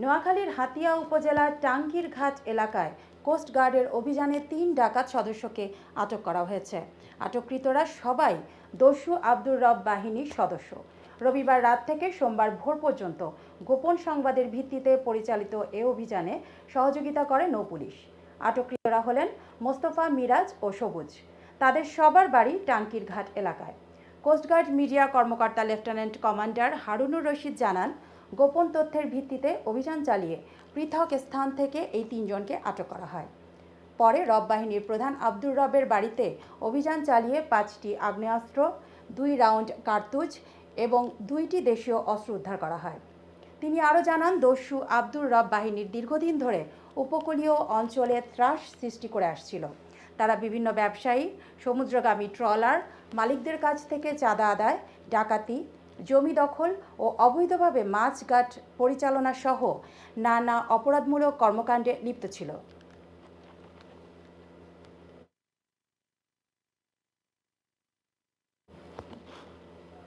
নোয়াখালীর হাতিয়া উপজেলার টাঙ্গির ঘাট এলাকায় কোস্টগার্ডের অভিযানে তিন ডাকাত সদস্যকে আটক করা হয়েছে। আটককৃতরা সবাই দস্যু আব্দুর রব বাহিনীর সদস্য। রবিবার রাত থেকে সোমবার ভোর পর্যন্ত গোপন সংবাদের ভিত্তিতে পরিচালিত এ অভিযানে সহযোগিতা করে নৌপুলিশ আটককৃতরা হলেন মোস্তফা মিরাজ ও সবুজ। তাদের সবার বাড়ি টাঙ্কির ঘাট এলাকায় কোস্টগার্ড মিডিয়া কর্মকর্তা লেফটেন্যান্ট কমান্ডার হারুনুর রশিদ জানান গোপন তথ্যের ভিত্তিতে অভিযান চালিয়ে পৃথক স্থান থেকে এই তিনজনকে আটক করা হয়। পরে রব বাহিনীর প্রধান আব্দুর রবের বাড়িতে অভিযান চালিয়ে পাঁচটি আগ্নেয়াস্ত্র, দুই রাউন্ড কার্তুজ এবং দুইটি দেশীয় অস্ত্র উদ্ধার করা হয়। তিনি আরও জানান, দস্যু আব্দুর রব বাহিনীর দীর্ঘদিন ধরে উপকূলীয় অঞ্চলে ত্রাস সৃষ্টি করে আসছিল। তারা বিভিন্ন ব্যবসায়ী, সমুদ্রগামী ট্রলার, মালিকদের কাছ থেকে চাঁদা আদায়, ডাকাতি জমি দখল ও অবৈধভাবে মাছ ঘাট পরিচালনা সহ নানা অপরাধমূলক কর্মকাণ্ডে লিপ্ত ছিল।